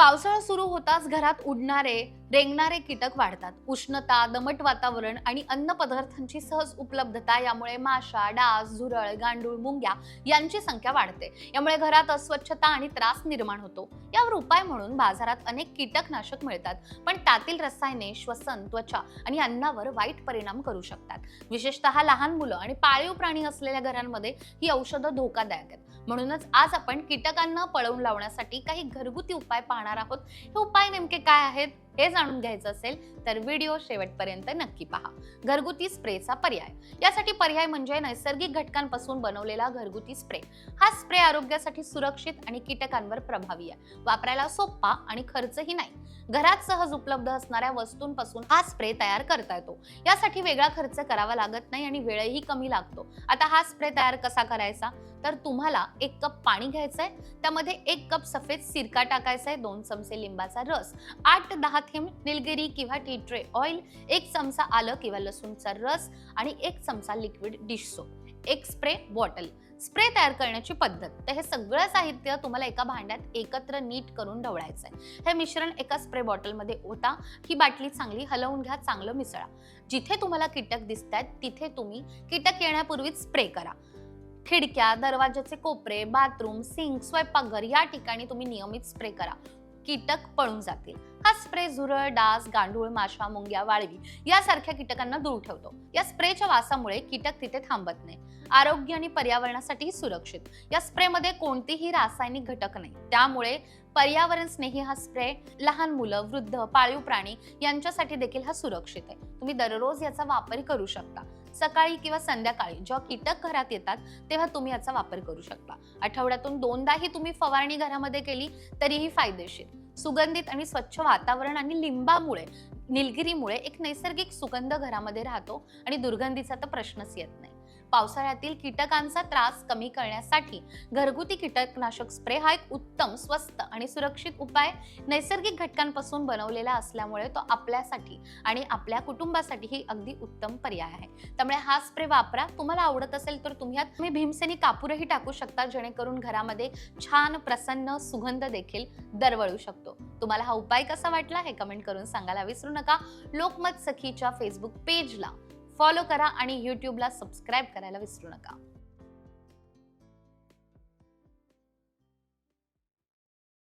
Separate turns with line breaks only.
पावसाळा सुरू होताच घरात उडणारे रेंगणारे कीटक वाढतात. उष्णता दमट वातावरण आणि अन्न पदार्थांची सहज उपलब्धता यामुळे माशा डास झुरळ गांडूळ मुंग्या यांची संख्या वाढते. यामुळे घरात अस्वच्छता आणि त्रास निर्माण होतो. यावर उपाय म्हणून बाजारात अनेक कीटकनाशक मिळतात पण त्यातील रसायने श्वसन त्वचा आणि अन्नावर वाईट परिणाम करू शकतात. विशेषतः लहान मुलं आणि पाळीव प्राणी असलेल्या घरांमध्ये ही औषधं धोकादायक आहेत. म्हणूनच आज आपण कीटकांना पळवून लावण्यासाठी काही घरगुती उपाय पाहणार आहोत. हे उपाय नेमके काय आहेत हे जाणून घ्यायचं असेल तर व्हिडिओ शेवटपर्यंत नक्की पहा. घरगुती स्प्रेचा पर्याय. यासाठी पर्याय म्हणजे नैसर्गिक घटकांपासून बनवलेला घरगुती स्प्रे. हा स्प्रे आरोग्यासाठी सुरक्षित आणि कीटकांवर प्रभावी आहे. वापरायला सोपा आणि खर्चही नाही. घरात सहज उपलब्ध असणाऱ्या वस्तूंपासून हा स्प्रे तयार करता येतो. यासाठी वेगळा खर्च करावा लागत नाही आणि वेळही कमी लागतो. आता हा स्प्रे तयार कसा करायचा? तर तुम्हाला एक कप पाणी घ्यायचंय त्यामध्ये एक कप सफेद सिरका टाकायचा आहे दोन चमचे लिंबाचा रस आठ दहा थेंब निलगिरी किंवा टी ट्रे ऑइल एक चमचा आलं किंवा लसूणचा रस आणि एक चमचा लिक्विड डिश सोप. एक स्प्रे बॉटल. स्प्रे तयार करण्याची पद्धत. तर हे सगळं साहित्य तुम्हाला एका भांड्यात एकत्र नीट करून ढवळायचं आहे हे मिश्रण एका स्प्रे बॉटलमध्ये ओता ही बाटली चांगली हलवून घ्या चांगलं मिसळा. जिथे तुम्हाला कीटक दिसत आहेत तिथे तुम्ही कीटक येण्यापूर्वीच स्प्रे करा. खिडक्या दरवाजाचे कोपरे बाथरूम सिंक स्वयंपाकघर या ठिकाणी तुम्ही नियमित स्प्रे करा. कीटक पळून जातील. हा स्प्रे झुरळ डास गांडूळ माशा मुंग्या वाळवी यासारख्या कीटकांना दूर ठेवतो. या स्प्रेच्या वासामुळे कीटक तिथे थांबत नाही. आरोग्य आणि पर्यावरणासाठी सुरक्षित. या स्प्रेमध्ये कोणतेही रासायनिक घटक नाही. त्यामुळे पर्यावरण स्नेही हा स्प्रे लहान मुलं वृद्ध पाळीव प्राणी यांच्यासाठी देखील हा सुरक्षित आहे. तुम्ही दररोज याचा वापर करू शकता. सकाळी किंवा संध्याकाळी जेव्हा कीटक घरात येतात तेव्हा तुम्ही याचा वापर करू शकता. आठवड्यातून दोनदाही तुम्ही फवारणी घरामध्ये केली तरीही फायदेशीर. सुगंधित आणि स्वच्छ वातावरण आणि लिंबामुळे निलगिरीमुळे एक नैसर्गिक सुगंध घरामध्ये राहतो आणि दुर्गंधीचा तर प्रश्नच येत नाही. पावसाळ्यातील कीटकांचा त्रास कमी करण्यासाठी घरगुती कीटकनाशक स्प्रे हा एक उत्तम स्वस्त आणि सुरक्षित उपाय नैसर्गिक घटकांपासून बनवलेला असल्यामुळे तो आपल्यासाठी आणि आपल्या कुटुंबासाठीही अगदी उत्तम पर्याय आहे. त्यामुळे हा स्प्रे वापरा. तुम्हाला आवडत असेल तर तुम्ही यात तुम्ही भीमसेनी कापूरही टाकू शकता जेणेकरून घरामध्ये छान प्रसन्न सुगंध देखील दरवळू शकतो. तुम्हाला हा उपाय कसा वाटला हे कमेंट करून सांगायला विसरू नका. लोकमत सखीच्या फेसबुक पेजला फॉलो करा आणि यूट्यूबला सबस्क्राईब करायला विसरू नका.